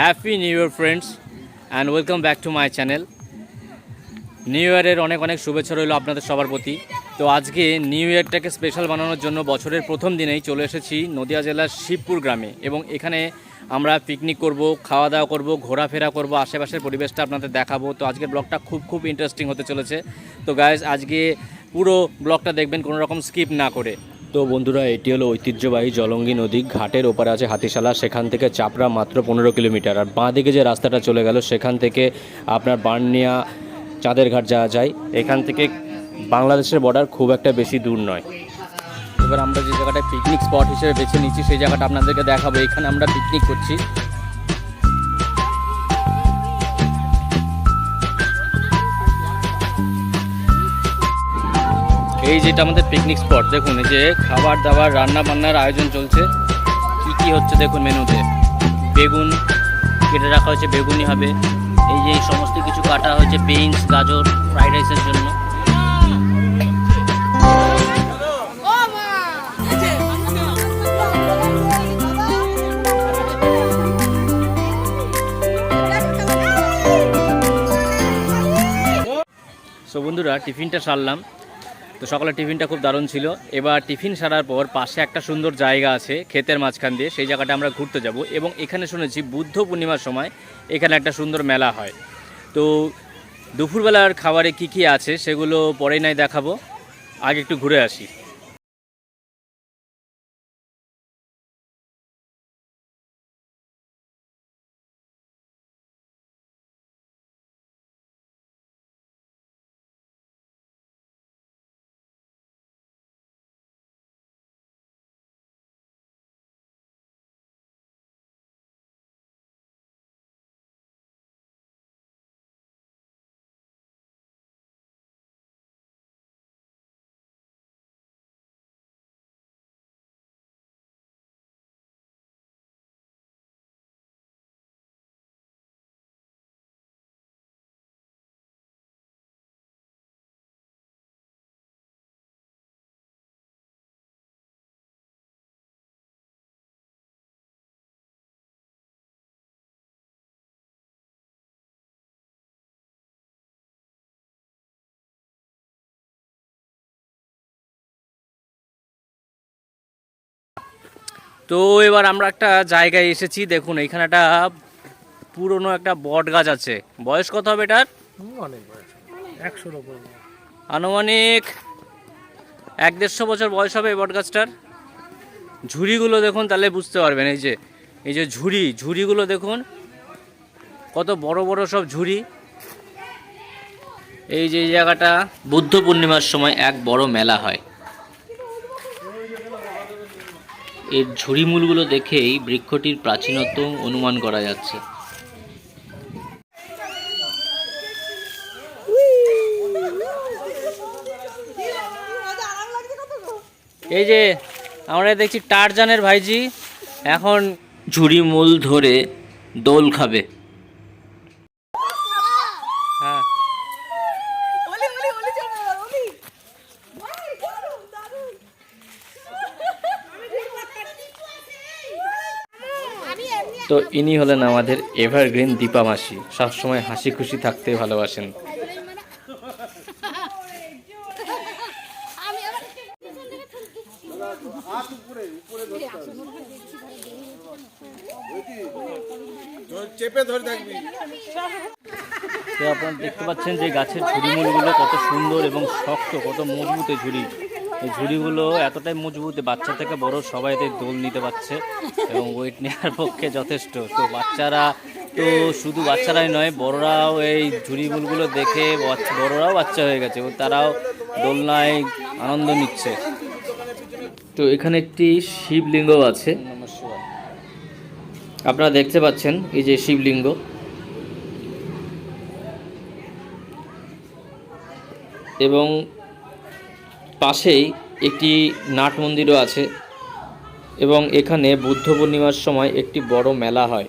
Happy new year friends and welcome back to my channel new ইয়ারের অনেক অনেক শুভেচ্ছা রইল আপনাদের সবার প্রতি। তো আজকে নিউ ইয়ারটাকে স্পেশাল বানানোর জন্য বছরের প্রথম দিনেই চলে এসেছি নদিয়া জেলার শিবপুর গ্রামে এবং এখানে আমরা পিকনিক করব খাওয়া দাওয়া করব, ঘোরাফেরা করব, আশেপাশের পরিবেশটা আপনাদের দেখাবো। তো আজকের ব্লগটা খুব খুব ইন্টারেস্টিং হতে চলেছে। তো গাইজ আজকে পুরো ব্লগটা দেখবেন, কোনো রকম স্কিপ না করে। তো বন্ধুরা, এটি হলো ঐতিহ্যবাহী জলঙ্গি নদী। ঘাটের ওপারে আছে হাতিশালা, সেখান থেকে চাপড়া মাত্র পনেরো কিলোমিটার। আর বাঁ দিকে যে রাস্তাটা চলে গেল, সেখান থেকে আপনার বার্নিয়া চাঁদের ঘাট যাওয়া যায়। এখান থেকে বাংলাদেশের বর্ডার খুব একটা বেশি দূর নয়। এবার আমরা যে জায়গাটা পিকনিক স্পট হিসেবে বেছে নিচ্ছি, সেই জায়গাটা আপনাদেরকে দেখাবো। এখানে আমরা পিকনিক করছি। এই যেটা আমাদের পিকনিক স্পট দেখুন এই যে খাবার দাবার রান্না বান্নার আয়োজন চলছে। কি কি হচ্ছে দেখুন মেনুতে? বেগুন কেটে রাখা হয়েছে বেগুনি হবে। এই যে সমস্ত কিছু কাটা হয়েছে বিনস গাজর ফ্রাইড রাইসের জন্য। বন্ধুরা টিফিনটা সারলাম। তো সকালে টিফিনটা খুব দারুণ ছিল। এবার টিফিন সারার পর পাশে একটা সুন্দর জায়গা আছে, ক্ষেতের মাঝখান দিয়ে। সেই জায়গাটা আমরা ঘুরতে যাব এবং এখানে শুনেছি বুদ্ধ পূর্ণিমার সময় এখানে একটা সুন্দর মেলা হয়। তো দুপুরবেলার খাবারে কি কি আছে সেগুলো পরেই নাই দেখাবো। আগে একটু ঘুরে আসি। তো এবার আমরা একটা জায়গায় এসেছি দেখুন এখানে একটা পুরনো একটা বট গাছ আছে। বয়স কত হবে এটার? অনেক বয়স একশোর ওপর আনুমানিক এক দেড়শো বছর বয়স হবে এই বট গাছটার ঝুড়িগুলো দেখুন তাহলে বুঝতে পারবেন এই যে এই যে ঝুড়ি ঝুড়িগুলো দেখুন কত বড় বড় সব ঝুড়ি। এই যে এই জায়গাটা বুদ্ধ পূর্ণিমার সময় এক বড় মেলা হয়। এর ঝুড়িমূলগুলো দেখেই বৃক্ষটির প্রাচীনত্ব অনুমান করা যাচ্ছে। এই যে, আমরা দেখছি টারজানের ভাইজি এখন ঝুড়ি মূল ধরে দোল খাবে। তো ইনি হলেন আমাদের এভারগ্রিন দীপা মাসি সবসময় হাসি খুশি থাকতে ভালোবাসেন। চেপে ধরে থাকবি। তো আপনারা দেখতে পাচ্ছেন যে গাছের ঝুড়িমূলগুলো কত সুন্দর এবং শক্ত কত মজবুত ঝুড়ি। এই ঝুড়িগুলো এতটাই মজবুত বাচ্চা থেকে বড় সবাই এতে দোল নিতে পারছে এবং ওয়েট নেওয়ার পক্ষে যথেষ্ট। তো বাচ্চারা তো শুধু বাচ্চারাই নয়, বড়রাও এই ঝুড়িমূলগুলো দেখে বড়রাও বাচ্চা হয়ে গেছে এবং তারাও দোলনায় আনন্দ নিচ্ছে। তো এখানে একটি শিবলিঙ্গ আছে। আপনারা দেখতে পাচ্ছেন এই যে শিবলিঙ্গ। এবং পাশেই একটি নাট মন্দিরও আছে এবং এখানে বুদ্ধ পূর্ণিমার সময় একটি বড় মেলা হয়।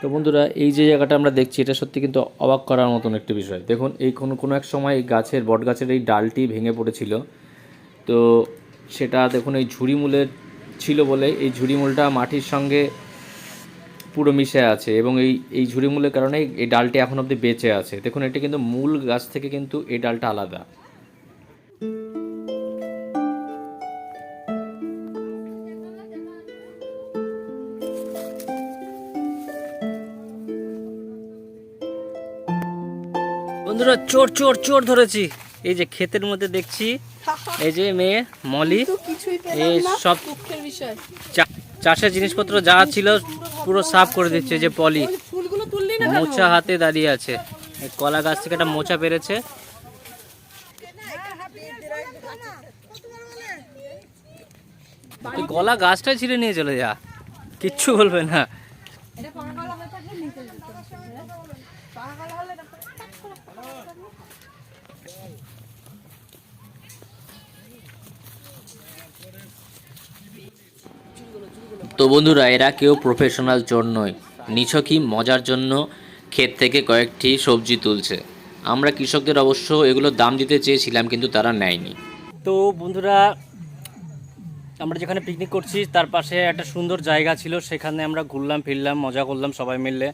তো বন্ধুরা, এই যে জায়গাটা আমরা দেখছি, এটা সত্যি কিন্তু অবাক করার মতন একটি বিষয়। দেখুন, এই কোনো কোনো এক সময় এই গাছের বট গাছের এই ডালটি ভেঙে পড়েছিল। তো সেটা দেখুন, এই ঝুড়িমূলের ছিল বলে এই ঝুড়িমূলটা মাটির সঙ্গে পুরো মিশে আছে এবং এই এই ঝুড়িমূলের কারণে এই ডালটি এখন অবধি বেঁচে আছে। দেখুন, এটি কিন্তু মূল গাছ থেকে কিন্তু এই ডালটা আলাদা। বন্ধুরা চোর চোর চোর ধরেছি। এই যে ক্ষেতের মধ্যে দেখছি এই যে মেয়ে মলি এই সব চাষের জিনিসপত্র যা ছিল পুরো সাফ করে দিচ্ছে যে পলি। মোচা হাতে দাঁড়িয়ে আছে। কলা গাছ থেকে একটা মোচা পেরেছে তুই কলা গাছটাই ছিঁড়ে নিয়ে চলে যা। কিচ্ছু বলবে না। তো বন্ধুরা এরা কেউ প্রফেশনাল চোর নয়। নিছকই মজার জন্য ক্ষেত থেকে কয়েকটি সবজি তুলছে। আমরা কৃষকদের অবশ্য এগুলোর দাম দিতে চেয়েছিলাম কিন্তু তারা নেয়নি। তো বন্ধুরা আমরা যেখানে পিকনিক করছি, তার পাশে একটা সুন্দর জায়গা ছিল, সেখানে আমরা ঘুরলাম, ফিরলাম, মজা করলাম সবাই মিলে।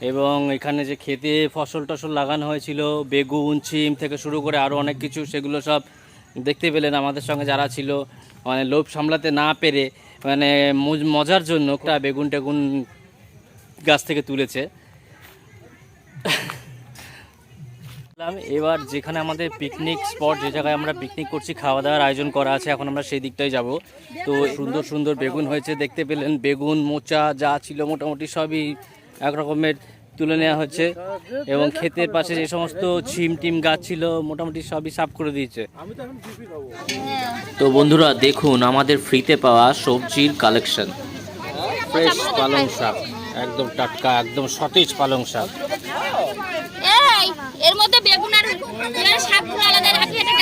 এবং এখানে যে খেতে ফসল টসল লাগানো হয়েছিল, বেগুন সিম থেকে শুরু করে আরও অনেক কিছু, সেগুলো সব দেখতে পেলেন আমাদের সঙ্গে যারা ছিল। মানে লোভ সামলাতে না পেরে মানে মজ- মজার জন্য বেগুন টেগুন গাছ থেকে তুলেছে। এবার যেখানে আমাদের পিকনিক স্পট যে জায়গায় আমরা পিকনিক করছি খাওয়া দাওয়ার আয়োজন করা আছে, এখন আমরা সেই দিকটাই যাব। তো সুন্দর সুন্দর বেগুন হয়েছে, দেখতে পেলেন। বেগুন, মোচা, যা ছিল মোটামুটি সবই এক রকমের তুলে নেওয়া হচ্ছে। এবং ক্ষেতের পাশে যে সমস্ত ছিম টিম গাছ ছিল, মোটামুটি সবই সাফ করে দিয়েছে। তো বন্ধুরা, দেখুন, আমাদের ফ্রিতে পাওয়া সবজির কালেকশন ফ্রেশ পালং শাক, একদম টাটকা, একদম সতেজ পালং শাক এই এর মধ্যে বেগুন আর এর শাকগুলো আলাদা রাখি এটা কেন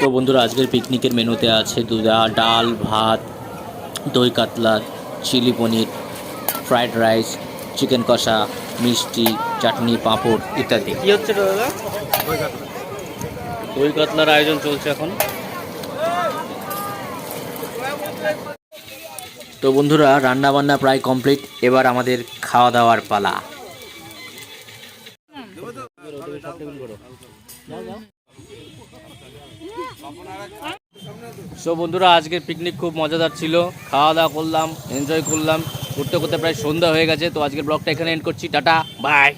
তো বন্ধুরা আজকের পিকনিকের মেনুতে আছে দুধা ডাল ভাত দই কাতলা chilli paneer fried rice chicken কষা মিষ্টি চাটনি পাঁপড় ইত্যাদি। কি হচ্ছে দাদা? দই কাতলার আয়োজন চলছে এখন। তো বন্ধুরা রান্না বান্না প্রায় কমপ্লিট। এবার আমাদের খাওয়া দাওয়ার পালা। সো বন্ধুরা আজকের পিকনিক খুব মজাদার ছিল। খাওয়া দাওয়া করলাম এনজয় করলাম। ঘুরতে করতে প্রায় সন্ধ্যা হয়ে গেছে। তো আজকের ব্লগটা এখানে এন্ড করছি। Tata bye